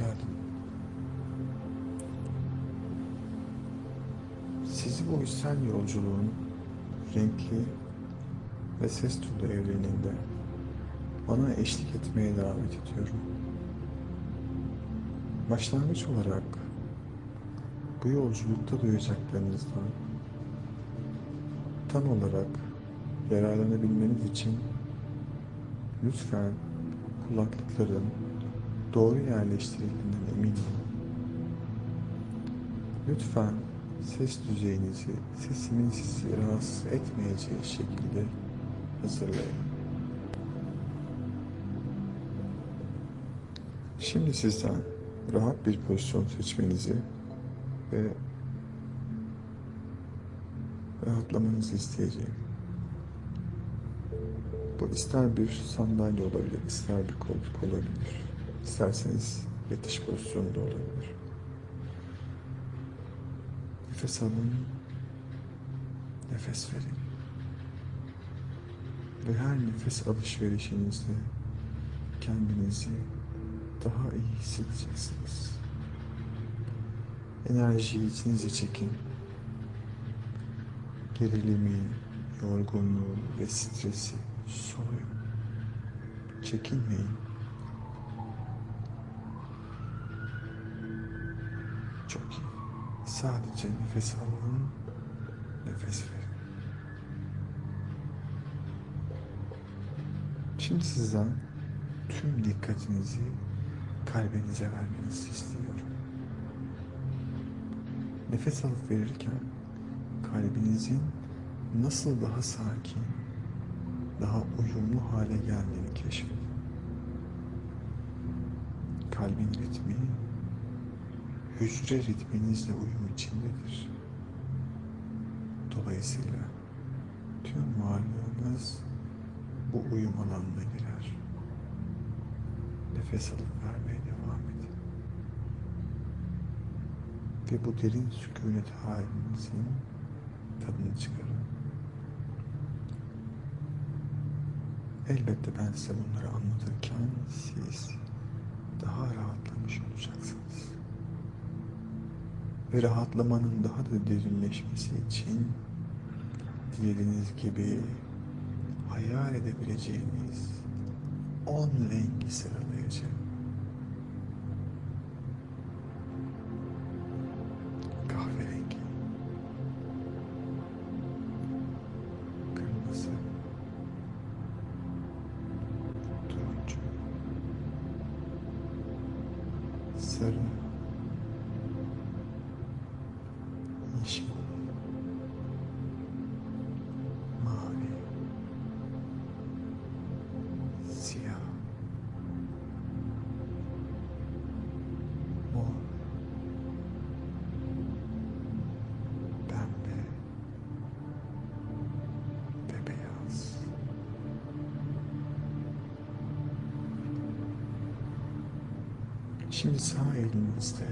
hoş. Sizi bu içsel yolculuğun renkli ve ses dolu evreninde bana eşlik etmeye davet ediyorum. Başlangıç olarak bu yolculukta duyacaklarınızdan tam olarak yararlanabilmeniz için lütfen kulaklıkların doğru yerleştirildiğinden emin olun. Lütfen ses düzeyinizi sesimin sizi rahatsız etmeyeceği şekilde hazırlayın. Şimdi sizden rahat bir pozisyon seçmenizi ve rahatlamanızı isteyeceğim. Bu ister bir sandalye olabilir, ister bir koltuk olabilir. İsterseniz yatış pozisyonu da olabilir. Nefes alın, nefes verin. Ve her nefes alışverişinizde kendinizi daha iyi hissedeceksiniz. Enerjiyi içinize çekin. Gerilimi, yorgunluğu ve stresi soyun. Çekinmeyin. Çok iyi. Sadece nefes alın, nefes verin. Şimdi sizden tüm dikkatinizi kalbinize vermenizi istiyorum. Nefes alıp verirken kalbinizin nasıl daha sakin, daha uyumlu hale geldiğini keşfedin. Kalbin ritmi hücre ritminizle uyum içindedir. Dolayısıyla tüm varlığınız bu uyum alanına girer. Nefes alıp vermeye devam edin. Ve bu derin sükunet halinizin tadını çıkarın. Elbette ben size bunları anlatırken siz daha rahatlamış olacaksınız. Ve rahatlamanın daha da derinleşmesi için dilediğiniz gibi hayal edebileceğiniz on rengi sıralayacağım. Kahverengi, kırmızı, turuncu, sarı, yeşil, mavi, siyah, mor, pembe. Beyaz. Şimdi sağ elinizde